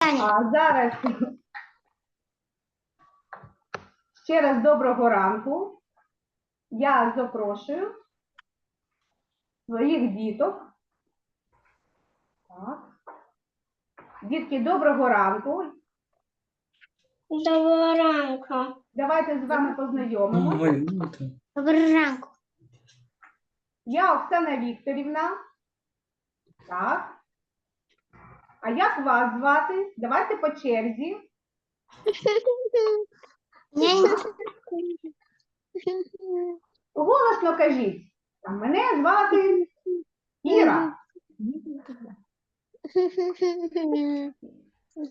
А зараз ще раз доброго ранку. Я запрошую своїх діток. Так. Дітки, доброго ранку. Доброго ранку. Давайте з вами познайомимося. Ну. Доброго ранку. Я Оксана Вікторівна. Так. А як вас звати? Давайте по черзі. Голосно кажіть. Там, Мене звати Іра.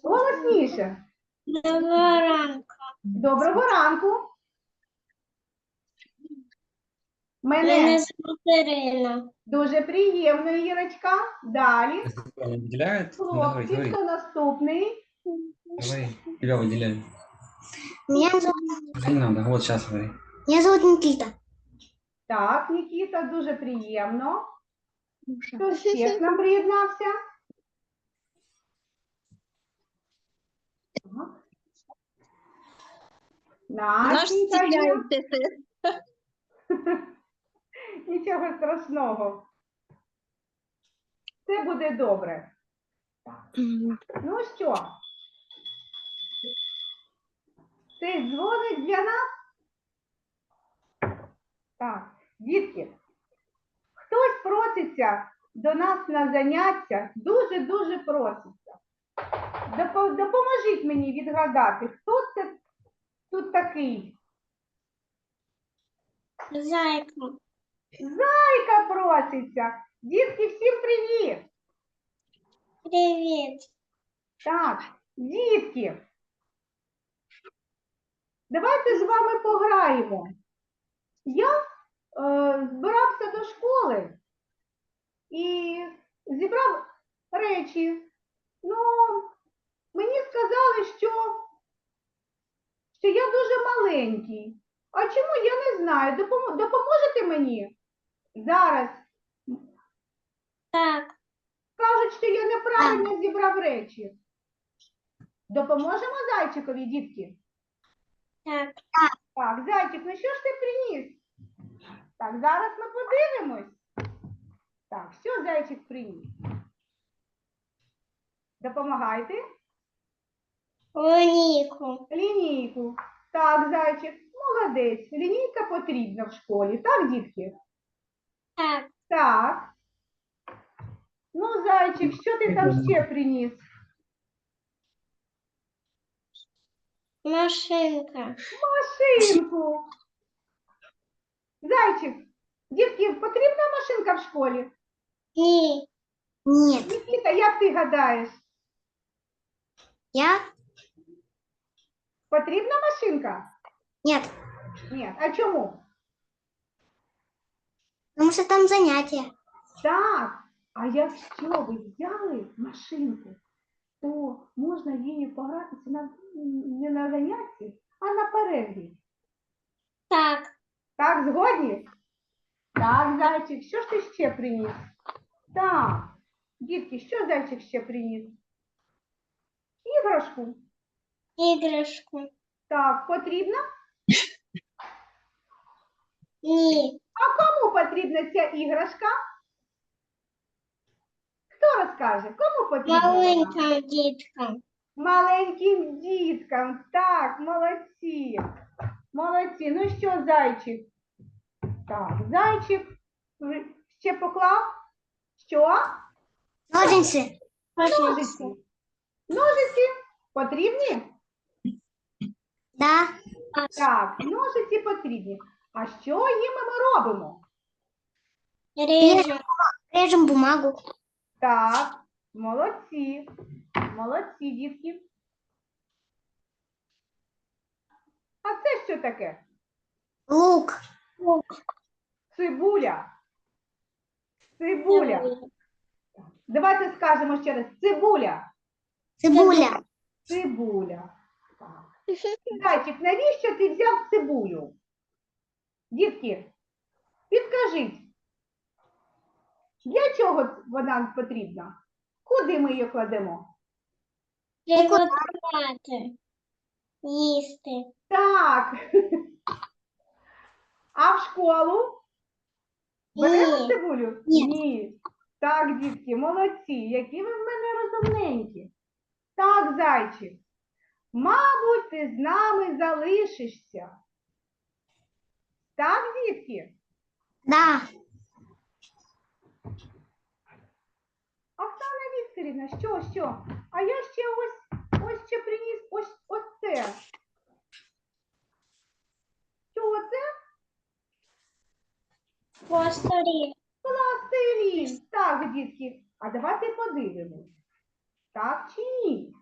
Голосніше. Доброго ранку. Доброго ранку. Мене Мене звуть Ірина. дуже приємно, Ірочка. Далі. Выделяют? Ну, Давай, Хлопці, говори. хто наступний? Давай. Тебя выделяют. Меня зовут, Уже не надо. Вот сейчас говори. меня зовут Никита. Так, Нікіта, дуже приємно. Хто ще к нам приєднався? Так. Є. Нічого страшного. Все буде добре. Ну що? Цей дзвоник для нас? Так, дітки, хтось проситься до нас на заняття, дуже-дуже проситься. Допоможіть мені відгадати, хто це тут такий? Зайка. Зайка проситься. Дітки, всім привіт! Привіт. Так, дітки. Давайте з вами пограємо. Я е, збирався до школи і зібрав речі. Ну, мені сказали, що, що я дуже маленький. А чому я не знаю? Допомо- допоможете мені зараз? Так, Кажуть, що я неправильно зібрав речі. Допоможемо зайчикові, дітки? так. Так, зайчик, ну що ж ти приніс? Так, зараз ми подивимось. Так, що зайчик приніс? Допомагайте. Луніку. Лінійку. Так, зайчик, молодець. Лінійка потрібна в школі, так, дітки? Так, Так. Ну, зайчик, що ти там ще приніс? машинка. Машинку. Зайчик, дітки, потрібна машинка в школі? Ні. Ні. Нікіта, як ти гадаєш? Я? Потрібна машинка? Ні. Ні. А чому? Тому що там заняття. Так. А якщо ви взяли машинку, то можна її погратися на, не на занятті, а на перерві. Так. Так, згодні? Так, зайчик, що ж ти ще приніс? Так, дітки, що зайчик ще приніс? Іграшку. Іграшку. Так, потрібна? Ні. А кому потрібна ця іграшка? Хто розкаже? Кому потрібна? Маленьким діткам. Маленьким діткам. Так, молодці. Молодці. Ну що, зайчик? Так, зайчик ще поклав? Що? Ножниці. Ножиці. Ножиці потрібні? Да. Так, ножиці потрібні. А що їми ми робимо? Режем. Режем бумагу. Так, молодці. Молодці, дітки. А це що таке? Лук. Цибуля. Цибуля. Давайте скажемо ще раз. Цибуля. Цибуля. Цибуля. Так. Зайчик, навіщо ти взяв цибулю? Дітки, підкажіть, для чого вона потрібна? Куди ми її кладемо? Приготувати. Їсти. Так. А в школу? Беремо Ні. Ні. Так, дітки, молодці. Які ви в мене розумненькі. Так, зайчик. Мабуть, ти з нами залишишся. Так, дітки? Да. Оксана Вікторівна, що, що? А я ще ось, ось ще приніс ось, ось це. Що це? Постарі. Пластилін. Так, дітки. А давайте подивимось. Так чи ні?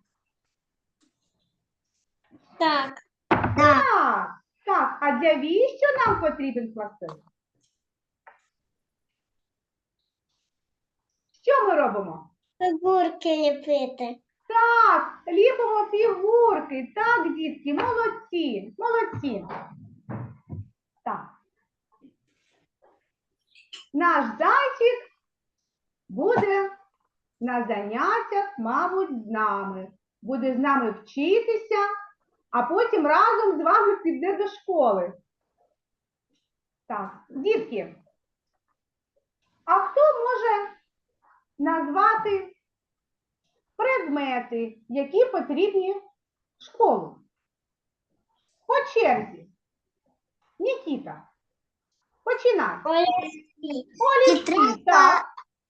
Так. Да. Так, так. А для віщо нам потрібен пластилин? Що ми робимо? Фігурки ліпити. Так, ліпимо фігурки. Так, дітки, молодці, молодці. Так. Наш зайчик буде на заняттях, мабуть, з нами. Буде з нами вчитися, а потім разом з вами піде до школи. Так, дітки. А хто може назвати предмети, які потрібні в школу. По черзі. Нікіта. Починай. Олівці.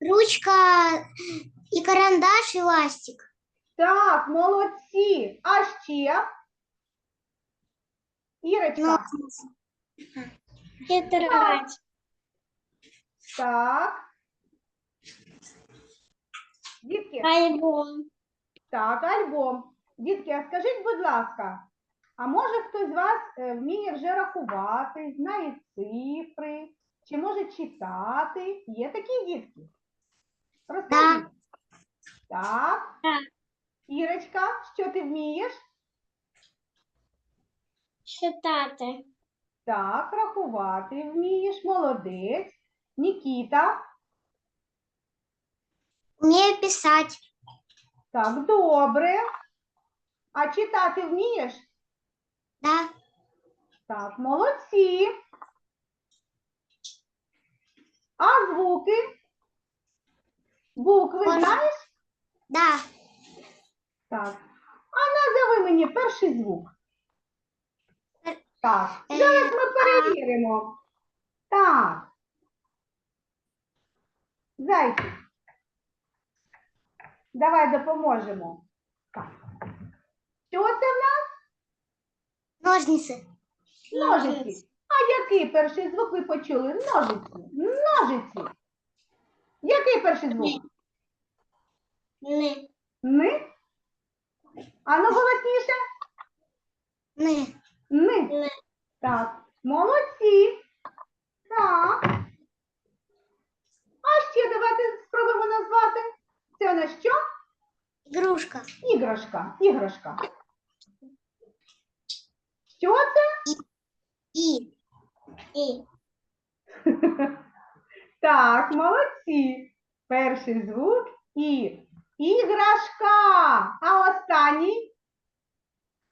Ручка і карандаш, і ластик. так, молодці. А ще? Ірочка, Тетрадь. так. Дітки, Альбом. так, альбом. Дітки, а скажіть, будь ласка, а може хтось з вас е, вміє вже рахувати, знає цифри, чи може читати? Є такі дітки? Розкажіть. Так. Так. Ірочка, що ти вмієш? Читати. Так, рахувати вмієш, молодець. Нікіта, Умею писати. так, добре. А читати вмієш? Да. Так, молодці. А звуки? Букви Можна. знаєш? Да. Так. А назови мені перший звук. Так, Е, зараз ми перевіримо. Так. Зайчик. Давай допоможемо. Так. Що це в нас? Ножниці. Ножиці. А який перший звук ви почули? Ножиці. Ножиці. Який перший звук? Не. Ни? А ну голосніше. Не. Ни. Не. Так. Молодці. Так. А ще давайте спробуємо назвати. Це у нас що? Ігрушка. Іграшка. Іграшка. Що це? І. І. Так, молодці. Перший звук і. Іграшка. А останній?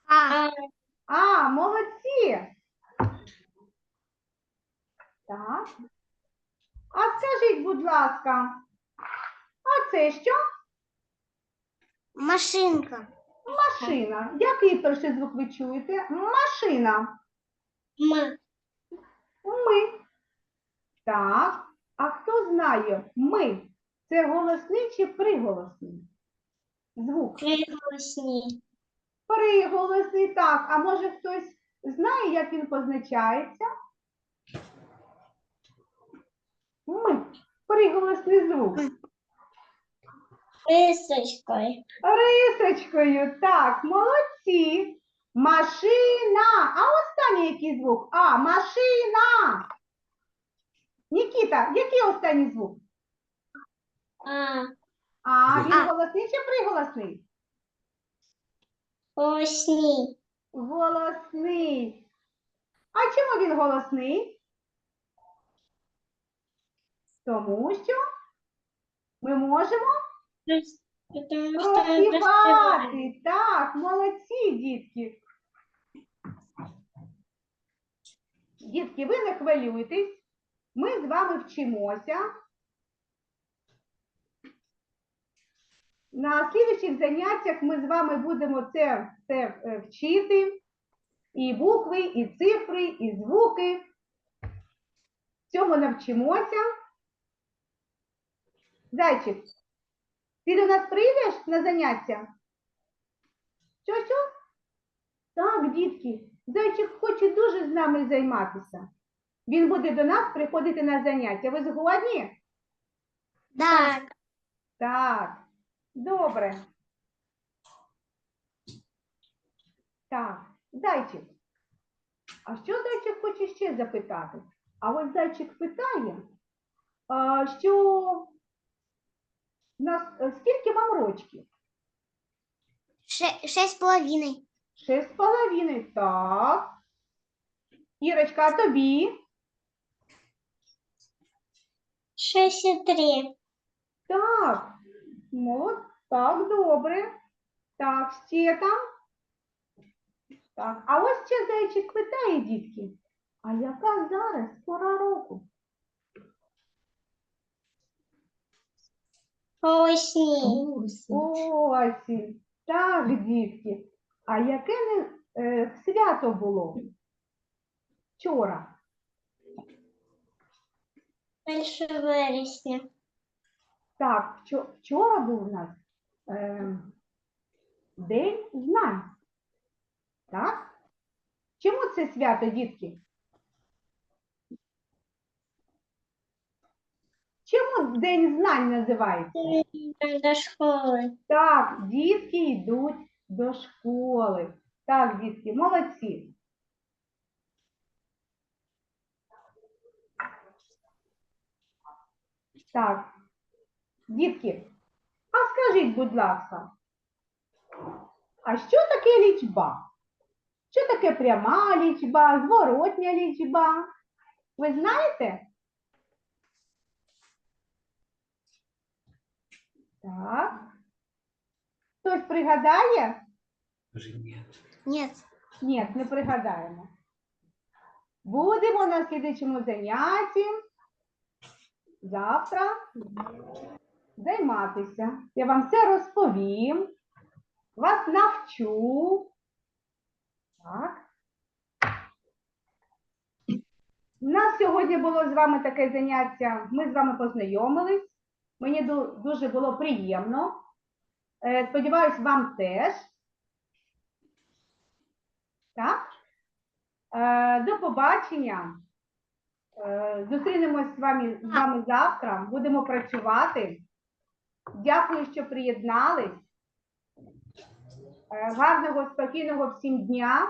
А. А, молодці. Так. А скажіть, будь ласка, а це що? Машинка. Машина. Який перший звук ви чуєте? Машина. М. Ми. Так. А хто знає ми? Це голосний чи приголосний? Звук. Приголосні. Приголосний, так. А може хтось знає, як він позначається? Ми. Приголосний звук. Рисочкою. Рисочкою, так, молодці. Машина. А останній який звук? А, машина. Нікіта, який останній звук? А. А, він А. голосний чи приголосний? Голосні. Голосний. А чому він голосний? Тому що ми можемо. Проспівати. Так, молодці, дітки. Дітки, ви не хвилюйтесь. Ми з вами вчимося. На слідуючих заняттях ми з вами будемо це все е, вчити. І букви, і цифри, і звуки. Цьому навчимося. Зайчик, ти до нас прийдеш на заняття? Що, що? Так, дітки, зайчик хоче дуже з нами займатися. Він буде до нас приходити на заняття. Ви згодні? Так. Так, добре. Так, зайчик. А що зайчик хоче ще запитати? А ось зайчик питає, що нас, е, скільки вам рочків? Ше- Шесть половиной. Шесть з половиною. Так. Ірочка, а тобі? Шесть и три. Так. Ну, так, добре. Так, ще там. Так, а ось ще зайчик питає, дітки, а яка зараз пора року? Осень. Осінь. Так, дітки. А яке не, е, свято було вчора? Дальше вересня. Так, вчо- вчора був у нас е, День знань. Так? Чому це свято, дітки? Чому День знань називається? До школы. Так, дітки йдуть до школи. Так, дітки, молодці. Так, дітки, а скажіть, будь ласка, а що таке лічба? Що таке пряма лічба, зворотня лічба? Ви знаєте? Так. Хтось пригадає? Нет. Нет. Ні, не пригадаємо. Будемо на слідчому занятті завтра займатися. Я вам все розповім, вас навчу. Так. У нас сьогодні було з вами таке заняття. Ми з вами познайомились. Мені дуже було приємно. Е, Сподіваюсь, вам теж. Так? Е, до побачення. Е, зустрінемось з вами, з вами завтра. Будемо працювати. Дякую, що приєднались. Гарного, спокійного всім дня.